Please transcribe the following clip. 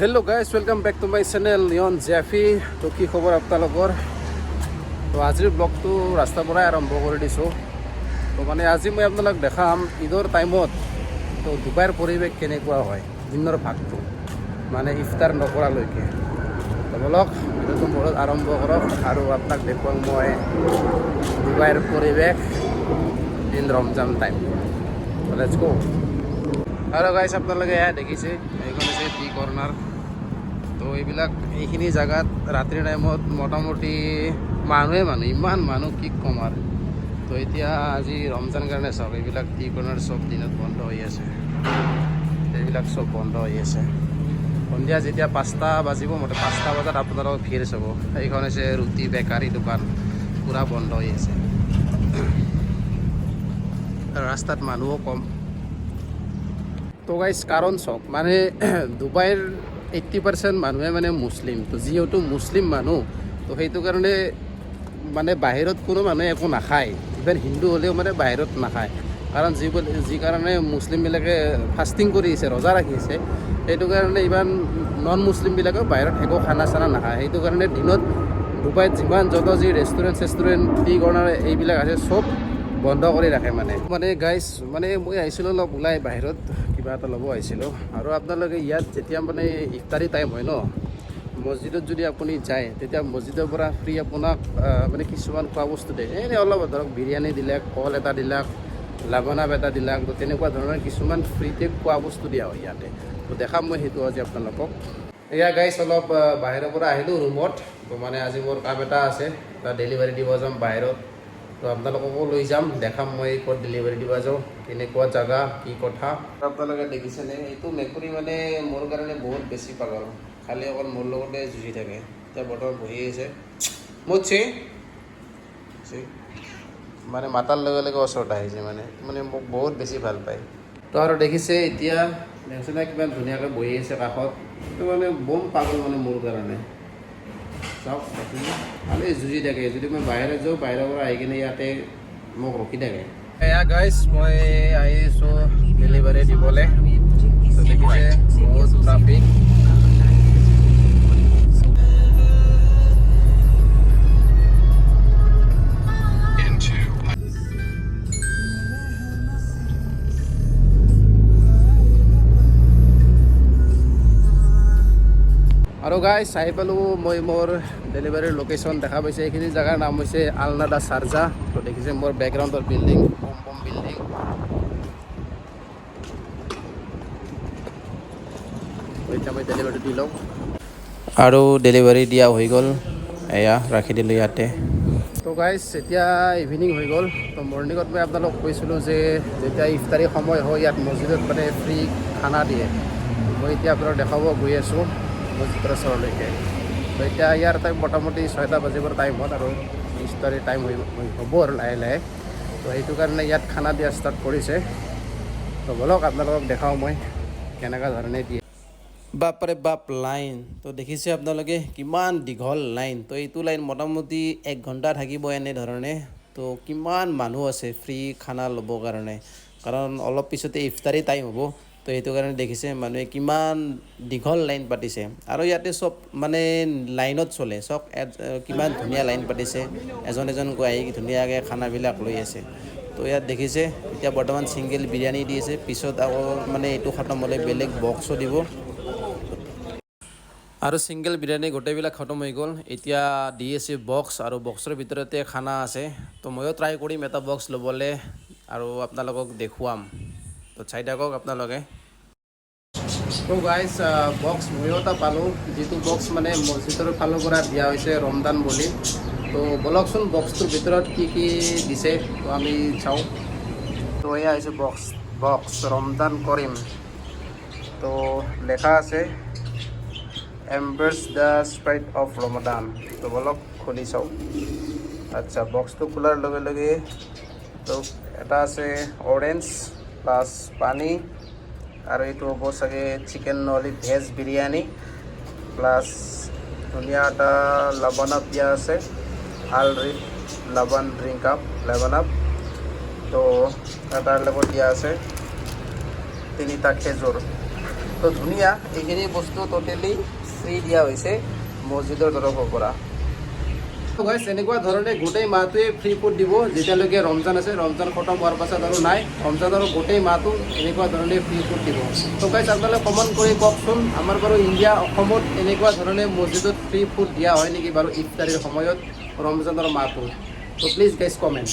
Hello' guys welcome back to my channel নিয়ন জেফি তো কি খবৰ আপোনালোকৰ? তো আজিৰ ব্লগটো ৰাস্তাৰ পৰাই আৰম্ভ কৰি দিছোঁ। তো মানে আজি মই আপোনালোক দেখাম ঈদৰ টাইমত তো ডুবাইৰ পৰিৱেশ কেনেকুৱা হয়, দিনৰ ভাগটো। মানে ইফতাৰ নকৰালৈকে। বলক, ভিডিঅ'টো মূৰত আৰম্ভ কৰক আৰু আপোনাক দেখুৱাম মই ডুবাইৰ পৰিৱেশ in Ramzan time let's go আৰু গাইছ আপোনালোকে এয়া দেখিছে। এইখন হৈছে টি কৰ্ণাৰ তো এইবিলাক, এইখিনি জেগাত ৰাতিৰ টাইমত মোটামুটি মানুহে মানুহ, ইমান মানুহ, কি ক'ম আৰু। তো এতিয়া আজি ৰমজান কাৰণে চাওক এইবিলাক টি কৰ্ণাৰ চব দিনত বন্ধ হৈ আছে। এইবিলাক চব বন্ধ হৈ আছে। সন্ধিয়া যেতিয়া পাঁচটা বাজিব মতে পাঁচটা বজাত আপোনালোকক ভিৰ চাব। এইখন হৈছে ৰুটি বেকাৰী দোকান। পূৰা বন্ধ হৈ আছে। ৰাস্তাত মানুহো কম। তো গাইজ কাৰণ চাওক মানে ডুবাইৰ এইট্টি পাৰ্চেণ্ট মানুহে মানে মুছলিম তো যিহেতু মুছলিম মানুহ, তো সেইটো কাৰণে মানে বাহিৰত কোনো মানুহে একো নাখায় ইভেন হিন্দু হ'লেও মানে বাহিৰত নাখায়। কাৰণ যি যি কাৰণে মুছলিমবিলাকে ফাষ্টিং কৰি আছে, ৰোজা ৰাখি আছে, সেইটো কাৰণে ইমান নন মুছলিমবিলাকেও বাহিৰত একো খানা চানা নাখায়। সেইটো কাৰণে দিনত ডুবাইত যিমান যত যি ৰেষ্টুৰেণ্ট চেষ্টুৰেণ্ট টি কৰ্ণাৰ এইবিলাক আছে, চব বন্ধ কৰি ৰাখে মানে। মানে গাইজ মানে মই আহিছিলোঁ অলপ ওলাই বাহিৰত কিবা এটা ল'ব আহিছিলোঁ। আৰু আপোনালোকে ইয়াত যেতিয়া মানে ইফতাৰী টাইম হয় ন মছজিদত যদি আপুনি যায় তেতিয়া মছজিদৰ পৰা ফ্ৰী আপোনাক মানে কিছুমান খোৱা বস্তু দিয়ে। এনেই অলপ ধৰক বিৰিয়ানী দিলাক কল এটা দিলাক লাভানাব এটা দিলাক তো তেনেকুৱা ধৰণৰ কিছুমান ফ্ৰীতে খোৱা বস্তু দিয়া হয় ইয়াতে। তো দেখাম মই সেইটো আজি আপোনালোকক। এয়া গাইছ অলপ বাহিৰৰ পৰা আহিলোঁ ৰুমত তো। মানে আজি মোৰ কাম এটা আছে এটা ডেলিভাৰী দিব যাম বাহিৰত। তো আপোনালোককো লৈ যাম দেখাম মই ক'ত ডেলিভাৰী দিব যাওঁ কেনেকুৱা জেগা কি কথা। আপোনালোকে দেখিছেনে এইটো মেকুৰী মানে মোৰ কাৰণে বহুত বেছি পাগল। খালি অকল মোৰ লগতে যুঁজি থাকে। এতিয়া বৰ্তমান বহি আছে। মুচি চি। মানে মাতাৰ লগে লগে ওচৰত আহিছে মানে। মানে মোক বহুত বেছি ভালো পায়। তো আৰু দেখিছে এতিয়া দেখিছেনে কিমান ধুনীয়াকৈ বহি আছে কাষত। তো মানে বম পাগল মানে মোৰ কাৰণে। চাওক আপুনি খালি যুঁজি থাকে যদি মই বাহিৰত যাওঁ, বাহিৰৰ পৰা আহি কিনে ইয়াতে মোক ৰখি থাকে। এয়া গাইজ মই আহিছোঁ ডেলিভাৰী দিবলৈ। তো দেখিছে, বহুত ট্ৰাফিক আৰু গাইজ আহি পালোঁ মই মোৰ ডেলিভাৰীৰ লোকেশ্যন দেখা পাইছে এইখিনি জেগাৰ নাম হৈছে আলনাডা চাৰ্জা। তো দেখিছে মোৰ বেকগ্ৰাউণ্ডৰ বিল্ডিং বম বম বিল্ডিং এতিয়া মই ডেলিভাৰী দি লওঁ। আৰু ডেলিভাৰী দিয়া হৈ গ'ল। এয়া ৰাখি দিলোঁ ইয়াতে। তো গাইজ এতিয়া ইভিনিং হৈ গ'ল। তো মৰ্ণিঙত মই আপোনালোক কৈছিলোঁ যে যেতিয়া ইফতাৰী সময় হয় ইয়াত মছজিদত মানে ফ্ৰী খানা দিয়ে। মই এতিয়া আপোনালোক দেখাব গৈ আছোঁ। মছজিদৰ ওচৰলৈকে তো এতিয়া ইয়াৰ টাইম মোটামুটি ছয়টা বাজিবৰ টাইম হ'ল আৰু ইফতাৰী টাইম হৈ- হ'ব আৰু লাহে লাহে। তো সেইটো কাৰণে ইয়াত খানা দিয়া ষ্টাৰ্ট কৰিছে। তো ব'লক, আপোনালোকক দেখাওঁ মই কেনেকুৱা ধৰণে দিয়ে। বাপৰে বাপ লাইন তো দেখিছে আপোনালোকে কিমান দীঘল লাইন তো এইটো লাইন মোটামুটি এক ঘণ্টা থাকিব এনেধৰণে তো কিমান মানুহ আছে ফ্ৰী খানা ল'বৰ কাৰণে। কাৰণ অলপ পিছতে ইফতাৰী টাইম হ'ব। তো সেইটো কাৰণে দেখিছে মানুহে কিমান দীঘল লাইন পাতিছে। আৰু ইয়াতে চব মানে লাইনত চলে, চব কিমান ধুনীয়া লাইন পাতিছে। এজন এজনকৈ আহি ধুনীয়াকৈ খানাবিলাক লৈ আছে। তো ইয়াত দেখিছে, এতিয়া বৰ্তমান ছিংগল বিৰিয়ানী দি আছে, পিছত আকৌ মানে এইটো খতম হ'লে বেলেগ বক্সো দিব। আৰু ছিংগল বিৰিয়ানী গোটেইবিলাক খতম হৈ গ'ল। এতিয়া দি আছে বক্স আৰু বক্সৰ ভিতৰতে খানা আছে। তো ময়ো ট্ৰাই কৰিম এটা বক্স ল'বলৈ আৰু আপোনালোকক দেখুৱাম। তো চাই থাকক আপোনালোকে। তো গাইজ বক্স ময়ো এটা পালোঁ, যিটো বক্স মানে মছজিদৰ ফালৰ পৰা দিয়া হৈছে ৰমজান বুলি। তো বলকচোন বক্সটোৰ ভিতৰত কি কি দিছে, তো আমি চাওঁ। তো এয়া হৈছে বক্স বক্স ৰমজান কৰিম। তো লেখা আছে embrace the spirit of Ramadan তো বলক খুলি চাওঁ। আচ্ছা বক্সটো খোলাৰ লগে লগে, তো এটা আছে অৰেঞ্জ প্লাছ পানী। আৰু এইটো হ'ব চাগে চিকেন নহ'লে ভেজ বিৰিয়ানী প্লাছ ধুনীয়া এটা লবণ আপ দিয়া আছে, আল ৰিড লবণ ড্ৰিংক আপ লেবন আপ তো তাৰ লগত দিয়া আছে তিনিটা খেজুৰ তো ধুনীয়া এইখিনি বস্তু ট'টেলি ফ্ৰী দিয়া হৈছে মছজিদৰ তৰফৰ পৰা। গাইছ এনেকুৱা ধৰণে গোটেই মাহটোৱে ফ্ৰী ফুড দিব, যেতিয়ালৈকে ৰমজান আছে, ৰমজান খতম হোৱাৰ পাছত আৰু নাই ৰমজানৰ গোটেই মাহটো এনেকুৱা ধৰণে ফ্ৰী ফুড দিব। তো গাইছ আপোনালোকে কমেণ্ট কৰি কওকচোন, আমাৰ বাৰু ইণ্ডিয়া, অসমত এনেকুৱা ধৰণে মছজিদত ফ্ৰী ফুড দিয়া হয় নেকি বাৰু ইফতাৰীৰ সময়ত, ৰমজানৰ মাহটো তো প্লিজ গাইছ কমেণ্ট